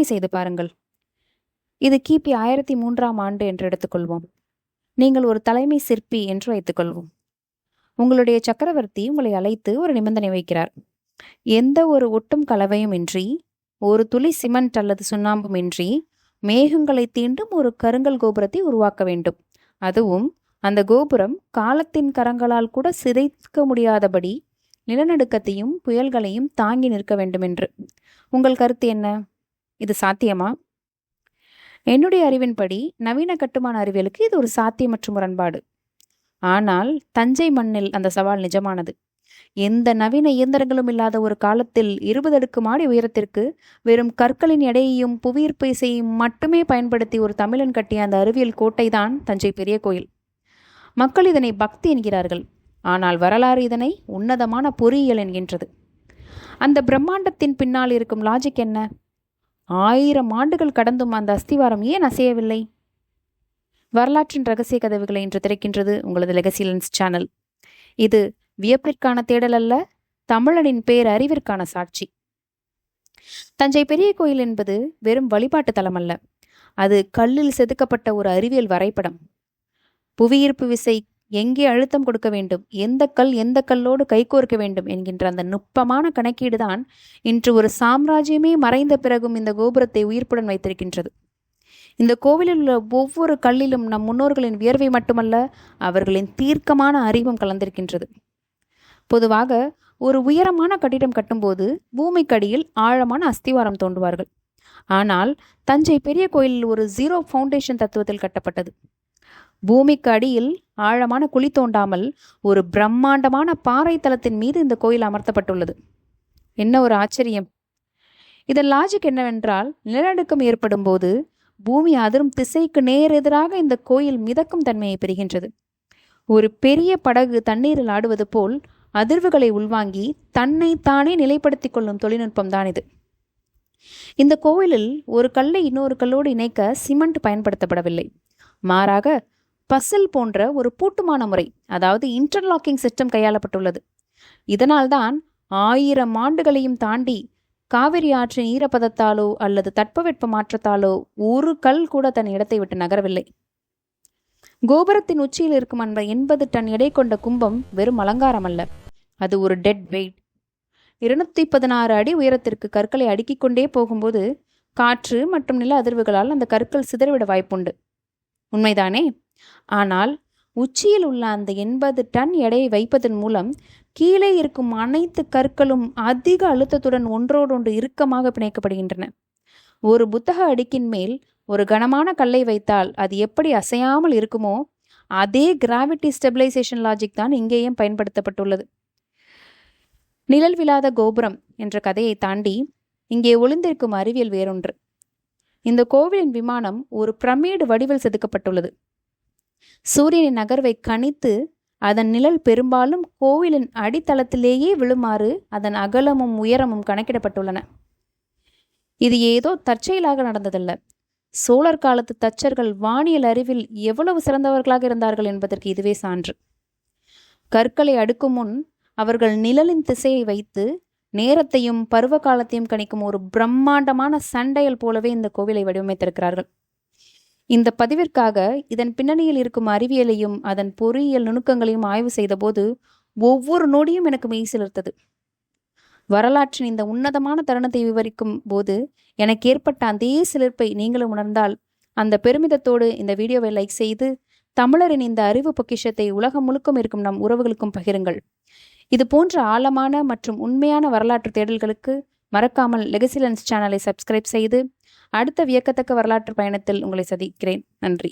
கற்பனை செய்து பாருங்கள். இது கிபி ஆயிரத்தி மூன்றாம் ஆண்டு என்று எடுத்துக்கொள்வோம். நீங்கள் ஒரு தலைமை சிற்பி என்று வைத்துக்கொள்வோம். உங்களுடைய சக்கரவர்த்தி உங்களை அழைத்து ஒரு நிபந்தனை வைக்கிறார். எந்த ஒரு ஒட்டும் கலவையும் இன்றி ஒரு துளி சிமெண்ட் அல்லது சுண்ணாம்பும் இன்றி மேகங்களை தீண்டும் ஒரு கருங்கல் கோபுரத்தை உருவாக்க வேண்டும். அதுவும் அந்த கோபுரம் காலத்தின் கரங்களால் கூட சிதைக்க முடியாதபடி நிலநடுக்கத்தையும் புயல்களையும் தாங்கி நிற்க வேண்டும் என்று உங்கள் கருத்து என்ன? இது சாத்தியமா? என்னுடைய அறிவின்படி நவீன கட்டுமான அறிவியலுக்கு இது ஒரு சாத்தியமற்ற முரண்பாடு. ஆனால் தஞ்சை மண்ணில் அந்த சவால் நிஜமானது. எந்த நவீன இயந்திரங்களும் இல்லாத ஒரு காலத்தில் இருபது அடுக்கு மாடி உயரத்திற்கு வெறும் கற்களின் எடையையும் புவியீர்ப்பு இசையையும் மட்டுமே பயன்படுத்தி ஒரு தமிழன் கட்டிய அந்த அறிவியல் கோட்டை தான் தஞ்சை பெரிய கோயில். மக்கள் இதனை பக்தி என்கிறார்கள். ஆனால் வரலாறு இதனை உன்னதமான பொறியியல் என்கின்றது. அந்த பிரம்மாண்டத்தின் பின்னால் இருக்கும் லாஜிக் என்ன? ஆயிரம் ஆண்டுகள் கடந்தும் அந்த அஸ்திவாரம் ஏன் அசையவில்லை? வரலாற்றின் ரகசிய கதவுகளை இன்று திறக்கின்றது உங்களது லெகசி லென்ஸ் சேனல் இது வியப்பிற்கான தேடல் அல்ல தமிழனின் பேரறிவிற்கான சாட்சி. தஞ்சை பெரிய கோயில் என்பது வெறும் வழிபாட்டு தலம் அல்ல அது கல்லில் செதுக்கப்பட்ட ஒரு அறிவியல் வரைபடம். புவியீர்ப்பு விசை எங்கே அழுத்தம் கொடுக்க வேண்டும்? எந்த கல் எந்த கல்லோடு கைகோர்க்க வேண்டும்? என்கின்ற அந்த நுட்பமான கணக்கீடுதான் இன்று ஒரு சாம்ராஜ்யமே மறைந்த பிறகும் இந்த கோபுரத்தை உயிர்ப்புடன் வைத்திருக்கின்றது. இந்த கோவிலில் உள்ள ஒவ்வொரு கல்லிலும் நம் முன்னோர்களின் வியர்வை மட்டுமல்ல அவர்களின் தீர்க்கமான அறிவும் கலந்திருக்கின்றது. பொதுவாக ஒரு உயரமான கட்டிடம் கட்டும்போது பூமிக்கடியில் ஆழமான அஸ்திவாரம் தோண்டுவார்கள். ஆனால் தஞ்சை பெரிய கோயிலில் ஒரு ஜீரோ ஃபவுண்டேஷன் தத்துவத்தில் கட்டப்பட்டது. பூமிக்கு அடியில் ஆழமான குழி தோண்டாமல் ஒரு பிரம்மாண்டமான பாறை தளத்தின் மீது இந்த கோயில் அமர்த்தப்பட்டுள்ளது. என்ன ஒரு ஆச்சரியம். இதன் லாஜிக் என்னவென்றால் நிலநடுக்கம் ஏற்படும் போது பூமி அதிரும் திசைக்கு நேர் எதிராக இந்த கோயில் மிதக்கும் தன்மையை பெறுகின்றது. ஒரு பெரிய படகு தண்ணீரில் ஆடுவது போல் அதிர்வுகளை உள்வாங்கி தன்னை தானே நிலைப்படுத்திக் கொள்ளும் தொழில்நுட்பம் தான் இது. இந்த கோவிலில் ஒரு கல்லை இன்னொரு கல்லோடு இணைக்க சிமெண்ட் பயன்படுத்தப்படவில்லை. மாறாக பசில் போன்ற ஒரு பூட்டுமான முறை அதாவது இன்டர்லாக்கிங் சிஸ்டம் கையாளப்பட்டுள்ளது. இதனால்தான் ஆயிரம் ஆண்டுகளையும் தாண்டி காவிரி ஆற்றின் ஈரப்பதத்தாலோ அல்லது தட்பவெட்ப மாற்றத்தாலோ ஒரு கல் கூட தன் இடத்தை விட்டு நகரவில்லை. கோபுரத்தின் உச்சியில் இருக்கும் அந்த எண்பது டன் எடை கொண்ட கும்பம் வெறும் அலங்காரம் அல்ல. அது ஒரு டெட் வெயிட் இருநூத்தி பதினாறு அடி உயரத்திற்கு கற்களை அடுக்கிக் கொண்டே போகும்போது காற்று மற்றும் நில அதிர்வுகளால் அந்த கற்கள் சிதறிவிட வாய்ப்புண்டு. உண்மைதானே? ஆனால் உச்சியில் உள்ள அந்த எண்பது டன் எடையை வைப்பதன் மூலம் கீழே இருக்கும் அனைத்து கற்களும் அதிக அழுத்தத்துடன் ஒன்றோடொன்று இறுக்கமாக பிணைக்கப்படுகின்றன. ஒரு புத்தக அடுக்கின் மேல் ஒரு கனமான கல்லை வைத்தால் அது எப்படி அசையாமல் இருக்குமோ அதே கிராவிட்டி ஸ்டெபிலைசேஷன் லாஜிக் தான் இங்கேயும் பயன்படுத்தப்பட்டுள்ளது. நிழல் விழாத கோபுரம் என்ற கதையை தாண்டி இங்கே ஒளிந்திருக்கும் அறிவியல் வேறொன்று. இந்த கோவிலின் விமானம் ஒரு பிரமீடு வடிவில் செதுக்கப்பட்டுள்ளது. சூரியனின் நகர்வை கணித்து அதன் நிழல் பெரும்பாலும் கோவிலின் அடித்தளத்திலேயே விழுமாறு அதன் அகலமும் உயரமும் கணக்கிடப்பட்டுள்ளன. இது ஏதோ தற்செயலாக நடந்ததல்ல. சோழர் காலத்து தச்சர்கள் வானியல் அறிவில் எவ்வளவு சிறந்தவர்களாக இருந்தார்கள் என்பதற்கு இதுவே சான்று. கற்களை அடுக்கும் முன் அவர்கள் நிழலின் திசையை வைத்து நேரத்தையும் பருவ காலத்தையும் கணிக்கும் ஒரு பிரம்மாண்டமான சண்டையல் போலவே இந்த கோவிலை வடிவமைத்திருக்கிறார்கள். இந்த பதிவிற்காக இதன் பின்னணியில் இருக்கும் அறிவியலையும் அதன் பொறியியல் நுணுக்கங்களையும் ஆய்வு செய்தபோது ஒவ்வொரு நொடியும் எனக்கு மெய் சிலிர்த்தது. வரலாற்றின் இந்த உன்னதமான தருணத்தை விவரிக்கும் போது எனக்கு ஏற்பட்ட அதே சிலிர்ப்பை நீங்களும் உணர்ந்தால் அந்த பெருமிதத்தோடு இந்த வீடியோவை லைக் செய்து தமிழரின் இந்த அறிவு பொக்கிஷத்தை உலகம் முழுக்கும் இருக்கும் நம் உறவுகளுக்கும் பகிருங்கள். இது போன்ற ஆழமான மற்றும் உண்மையான வரலாற்று தேடல்களுக்கு மறக்காமல் லெகசிலன்ஸ் சேனலை சப்ஸ்கிரைப் செய்து அடுத்த வியக்கத்தக்க வரலாற்று பயணத்தில் உங்களை சந்திக்கிறேன். நன்றி.